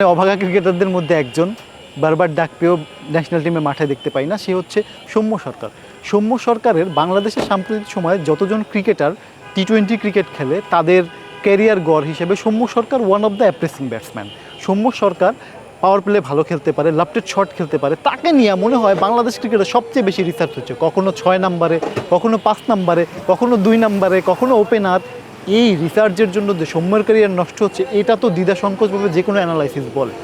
অভাগা ক্রিকেটারদের মধ্যে একজন বারবার ডাক পেয়েও ন্যাশনাল টিমে মাঠে দেখতে পাই না, সে হচ্ছে সৌম্য সরকার। সৌম্য সরকারের বাংলাদেশের সাম্প্রতিক সময়ে যতজন ক্রিকেটার টি টোয়েন্টি ক্রিকেট খেলে, তাদের ক্যারিয়ার গড় হিসেবে Soumya Sarkar one of the oppressing batsman Soumya Sarkar power play ভালো খেলতে পারে লাফটেড শট খেলতে পারে, তাকে নিয়ে মনে হয় বাংলাদেশ ক্রিকেটের সবচেয়ে বেশি রিসার্চ হচ্ছে। কখনো ছয় নাম্বারে, কখনো পাঁচ নাম্বারে, কখনো দুই নাম্বারে, কখনো ওপেনার এই রিসার্চের জন্য যে সৌম্যের ক্যারিয়ার নষ্ট হচ্ছে, এটা তো দ্বিধা সংকোচভাবে যে কোনো অ্যানালাইসিস বলে।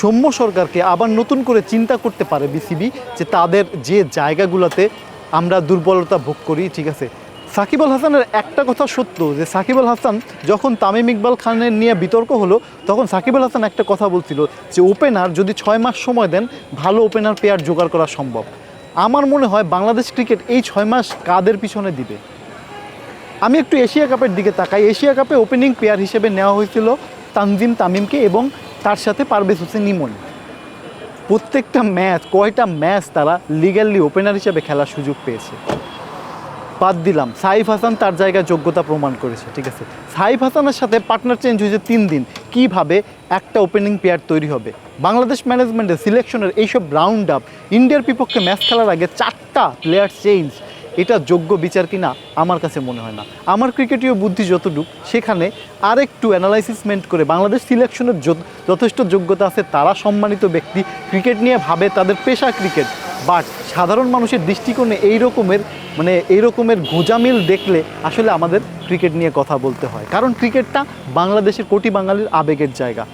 সৌম্য সরকারকে আবার নতুন করে চিন্তা করতে পারে বিসিবি যে তাদের যে জায়গাগুলোতে আমরা দুর্বলতা ভোগ করি, ঠিক আছে? সাকিব আল হাসানের একটা কথা সত্য যে সাকিব আল হাসান যখন তামিম ইকবাল খানের নিয়ে বিতর্ক হলো, তখন সাকিব আল হাসান একটা কথা বলছিল যে ওপেনার যদি ছয় মাস সময় দেন, ভালো ওপেনার প্লেয়ার জোগাড় করা সম্ভব। আমার মনে হয় বাংলাদেশ ক্রিকেট এই ছয় মাস কাদের পিছনে দিবে? আমি একটু এশিয়া কাপের দিকে তাকাই। এশিয়া কাপে ওপেনিং প্লেয়ার হিসেবে নেওয়া হয়েছিল তানজিম তামিমকে এবং তার সাথে পারভেজ হোসেন ইমন। প্রত্যেকটা ম্যাচ, কয়টা ম্যাচ তারা লিগ্যালি ওপেনার হিসেবে খেলার সুযোগ পেয়েছে। বাদ দিলাম, সাইফ হাসান তার জায়গায় যোগ্যতা প্রমাণ করেছে, ঠিক আছে? সাইফ হাসানের সাথে পার্টনার চেঞ্জ হয়েছে তিন দিন। কীভাবে একটা ওপেনিং প্লেয়ার তৈরি হবে? বাংলাদেশ ম্যানেজমেন্টের সিলেকশনের এইসব রাউন্ড আপ ইন্ডিয়ার বিপক্ষে ম্যাচ খেলার আগে চারটা প্লেয়ার চেঞ্জ এটা যোগ্য বিচার কিনা আমার কাছে মনে হয় না। আমার ক্রিকেটীয় বুদ্ধি যতটুক, সেখানে আরেকটু অ্যানালাইসিসমেন্ট করে বাংলাদেশ সিলেকশনের যথেষ্ট যোগ্যতা আছে, তারা সম্মানিত ব্যক্তি, ক্রিকেট নিয়ে ভাবে তাদের পেশা ক্রিকেট। বাট সাধারণ মানুষের দৃষ্টিকোণে এই রকমের মানে এই রকমের গোজামিল দেখলে আসলে আমাদের ক্রিকেট নিয়ে কথা বলতে হয়। কারণ ক্রিকেটটা বাংলাদেশের কোটি বাঙালির আবেগের জায়গা।